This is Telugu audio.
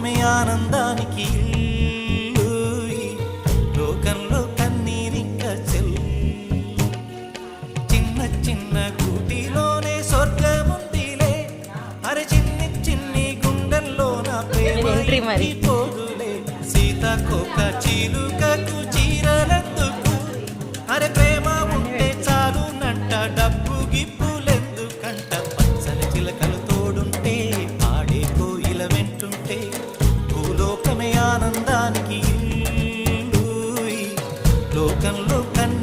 లోకమే ఆనందానికి లోకంలో కన్నీరింక చెల్లు. చిన్న చిన్న కూటిలోనే స్వర్గముందిలే. అరే చిన్ని చిన్ని గుండెల్లో నా ప్రేమ పోదులే సీతాకోక చిలుకకు చీ ఆమె ఆనందానికి ఇల్లు లోకంలో కన్